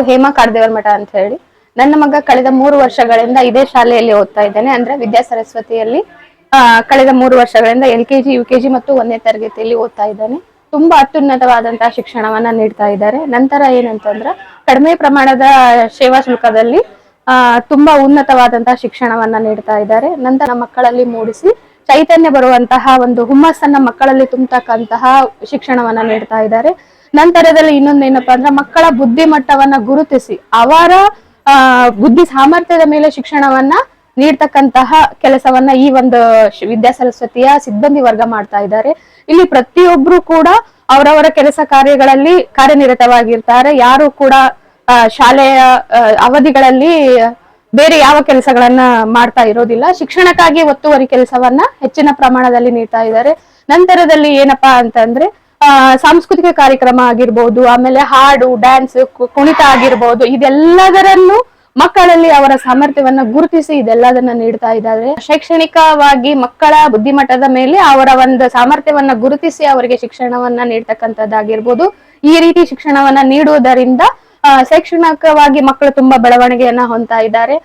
ಹೆಸರು ಹೇಮಾ ಕಾಡದೇವರ ಮಠ ಅಂತ ಹೇಳಿ ನನ್ನ ಮಗ ಕಳೆದ ಮೂರು ವರ್ಷಗಳಿಂದ ಇದೇ ಶಾಲೆಯಲ್ಲಿ ಓದ್ತಾ ಇದ್ದಾನೆ. ಅಂದ್ರೆ ವಿದ್ಯಾ ಸರಸ್ವತಿಯಲ್ಲಿ ಕಳೆದ ಮೂರು ವರ್ಷಗಳಿಂದ L K G, U K ಮತ್ತು ಒಂದನೇ ತರಗತಿಯಲ್ಲಿ ಓದ್ತಾ ಇದ್ದಾನೆ. ತುಂಬಾ ಅತ್ಯುನ್ನತವಾದಂತಹ ಶಿಕ್ಷಣವನ್ನ ನೀಡ್ತಾ ಇದ್ದಾರೆ. ನಂತರ ಏನಂತಂದ್ರೆ ಕಡಿಮೆ ಪ್ರಮಾಣದ ಸೇವಾ ಶುಲ್ಕದಲ್ಲಿ, ಆ, ತುಂಬಾ ಉನ್ನತವಾದಂತಹ ಶಿಕ್ಷಣವನ್ನ ನೀಡ್ತಾ ಇದ್ದಾರೆ. ನಂತರ ಮಕ್ಕಳಲ್ಲಿ ಮೂಡಿಸಿ ಚೈತನ್ಯ ಬರುವಂತಹ ಒಂದು ಹುಮ್ಮಸ್ಸನ್ನ ಮಕ್ಕಳಲ್ಲಿ ತುಂಬತಕ್ಕಂತಹ ಶಿಕ್ಷಣವನ್ನ ನೀಡ್ತಾ ಇದ್ದಾರೆ. ನಂತರದಲ್ಲಿ ಇನ್ನೊಂದೇನಪ್ಪಾ ಅಂದ್ರೆ ಮಕ್ಕಳ ಬುದ್ಧಿಮಟ್ಟವನ್ನ ಗುರುತಿಸಿ ಅವರ ಬುದ್ಧಿ ಸಾಮರ್ಥ್ಯದ ಮೇಲೆ ಶಿಕ್ಷಣವನ್ನ ನೀಡ್ತಕ್ಕಂತಹ ಕೆಲಸವನ್ನ ಈ ಒಂದು ವಿದ್ಯಾ ಸರಸ್ವತಿಯ ಸಿಬ್ಬಂದಿ ವರ್ಗ ಮಾಡ್ತಾ ಇದ್ದಾರೆ. ಇಲ್ಲಿ ಪ್ರತಿಯೊಬ್ರು ಕೂಡ ಅವರವರ ಕೆಲಸ ಕಾರ್ಯಗಳಲ್ಲಿ ಕಾರ್ಯನಿರತವಾಗಿರ್ತಾರೆ. ಯಾರು ಕೂಡ ಶಾಲೆಯ ಅವಧಿಗಳಲ್ಲಿ ಬೇರೆ ಯಾವ ಕೆಲಸಗಳನ್ನ ಮಾಡ್ತಾ ಇರೋದಿಲ್ಲ. ಶಿಕ್ಷಣಕ್ಕಾಗಿ ಒತ್ತುವರಿ ಕೆಲಸವನ್ನ ಹೆಚ್ಚಿನ ಪ್ರಮಾಣದಲ್ಲಿ ನೀಡ್ತಾ ಇದ್ದಾರೆ. ನಂತರದಲ್ಲಿ ಏನಪ್ಪಾ ಅಂತಂದ್ರೆ ಸಾಂಸ್ಕೃತಿಕ ಕಾರ್ಯಕ್ರಮ ಆಗಿರ್ಬೋದು, ಆಮೇಲೆ ಹಾಡು ಡ್ಯಾನ್ಸ್ ಕುಣಿತ ಆಗಿರ್ಬೋದು, ಇದೆಲ್ಲದರಲ್ಲೂ ಮಕ್ಕಳಲ್ಲಿ ಅವರ ಸಾಮರ್ಥ್ಯವನ್ನ ಗುರುತಿಸಿ ಇದೆಲ್ಲದನ್ನ ನೀಡ್ತಾ ಇದ್ದಾರೆ. ಶೈಕ್ಷಣಿಕವಾಗಿ ಮಕ್ಕಳ ಬುದ್ಧಿಮಟ್ಟದ ಮೇಲೆ ಅವರ ಒಂದು ಸಾಮರ್ಥ್ಯವನ್ನ ಗುರುತಿಸಿ ಅವರಿಗೆ ಶಿಕ್ಷಣವನ್ನ ನೀಡ್ತಕ್ಕಂಥದ್ದಾಗಿರ್ಬೋದು. ಈ ರೀತಿ ಶಿಕ್ಷಣವನ್ನ ನೀಡುವುದರಿಂದ ಶೈಕ್ಷಣಿಕವಾಗಿ ಮಕ್ಕಳು ತುಂಬಾ ಬೆಳವಣಿಗೆಯನ್ನ ಹೊಂದ್ತಾ ಇದ್ದಾರೆ.